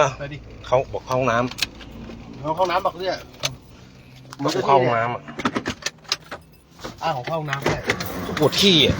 ป่ะไปดิเขาบอกเข้าห้องน้เขาเข้าน้ำบอกเนี่ยำก็เข้าห้องน้ำอะอ้าวของเข้าห้องน้ำได้ ปวดขี้อะ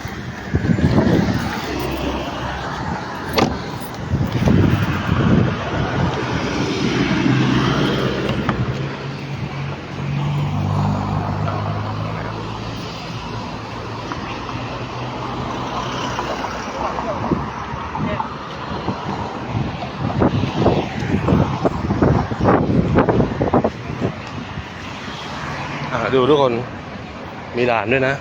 ดูทุกคนมีด่านด้วยนะ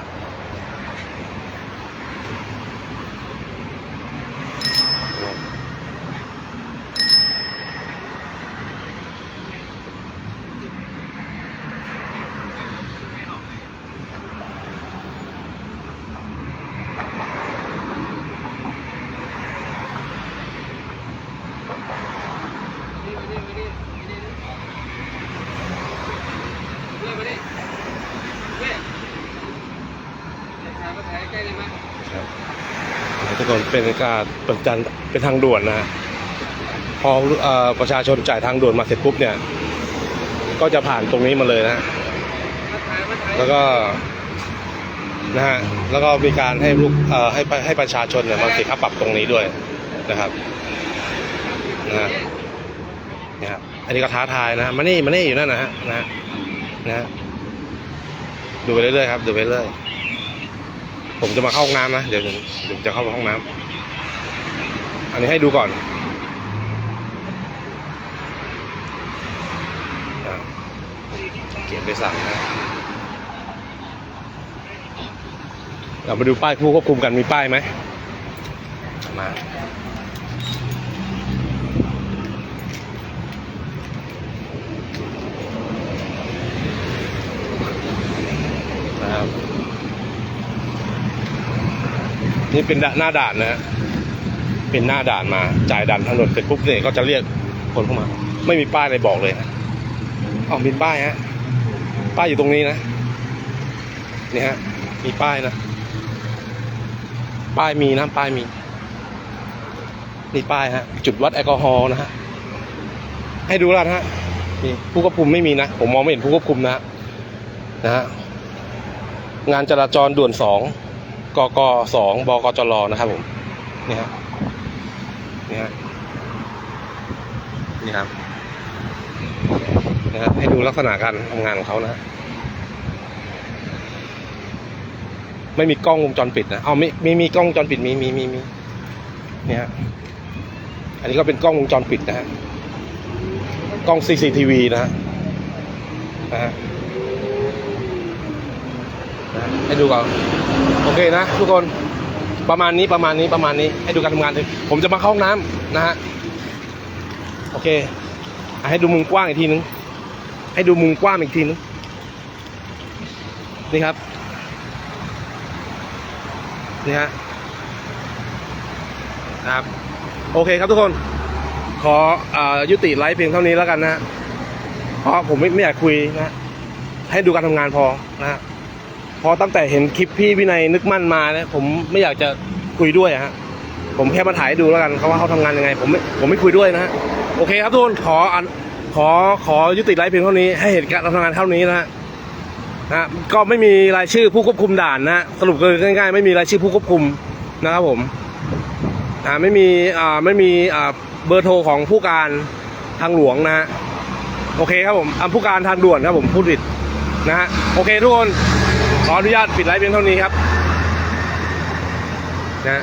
ครับทุกคนเป็นการเป็นการเป็นทางด่วนนะพออประชาชนจ่ายทางด่วนมาเสร็จปุ๊บเนี่ย ก็จะผ่านตรงนี้มาเลยนะ แล้วก็นะฮะแล้วก็มีการให้ลูกให้ให้ประชาชนเนี่ยมาเสียค่าปรับตรงนี้ด้วยนะครับนะฮะเนี่ครับอันนี้ก็ท้าทายนะฮะมานี่มานี่อยู่นั่นนะฮะนะฮะนะฮะดูไปเรื่อยๆครับดูไปเรื่อย ผมจะมาเข้าห้องน้ำนะ เดี๋ยวผมเดี๋ยวจะเข้าไปห้องน้ำอันนี้ให้ดูก่อนเขียนไปสั่งนะเรามาดูป้ายผู้ควบคุมกันมีป้ายไหมมานะครับ นี่เป็นหน้าด่านนะฮะเป็นหน้าด่านมา จ่ายด่านถนนเสร็จปุ๊บเนี่ยก็จะเรียกคนเข้ามา ไม่มีป้ายอะไรบอกเลยนะอ๋อมีป้ายฮะ ป้ายอยู่ตรงนี้นะ นี่ฮะ มีป้ายนะ ป้ายมีนะ ป้ายมี นี่ป้ายฮะ จุดวัดแอลกอฮอล์นะฮะ ให้ดูแล้วนะฮะ นี่ผู้ควบคุมไม่มีนะ ผมมองไม่เห็นผู้ควบคุมนะนะฮะ งานจราจรด่วนสอง กกสองบกจรนะครับผมนี่ฮะนี่ฮะนี่ครับนะฮะให้ดูลักษณะการทำงานของเขานะ ไม่มีกล้องวงจรปิดนะเอาไม่มีมีกล้องวงจรปิดมีมีมีมีนี่ฮะอันนี้ก็เป็นกล้องวงจรปิดนะฮะกล้อง CCTV นะฮะนะฮะ ให้ดูก่อนโอเคนะทุกคนประมาณนี้ประมาณนี้ประมาณนี้ ให้ดูการทำงานเลยผมจะมาเข้าห้องน้ำนะฮะโอเคอให้ดูมุมกว้างอีกทีนึง ให้ดูมุมกว้างอีกทีนึงนี่ครับนี่ฮะครับโอเคครับทุกคน ขออยุติไลฟ์เพียงเท่านี้แล้วกันนะเพราะผมไม่ไม่อยากคุยนะ ให้ดูการทำงานพอนะ พอตั้งแต่เห็นคลิปพี่วินัยนึกมั่นมาเนี่ยผมไม่อยากจะคุยด้วยฮะผมแค่มาถ่ายดูแล้วกันเขาว่าเขาทำงานยังไง ผมไม่ผมไม่คุยด้วยนะฮะโอเคครับทุกคนขออันขอขอยุติไลฟ์เพียงเท่านี้ให้เห็นการทำงานเท่านี้นะฮะนะก็ไม่มีรายชื่อผู้ควบคุมด่านนะฮะสรุปคือง่ายๆ ไม่มีรายชื่อผู้ควบคุมนะครับผมอ่าไม่มีอ่าไม่มีอ่าเบอร์โทรของผู้การทางหลวงนะฮะโอเคครับผมอ่าผู้การทางด่วนครับผมพูดผิดนะฮะโอเคทุกคน ขออนุญาตปิดไลฟ์เพียงเท่านี้ครับนะ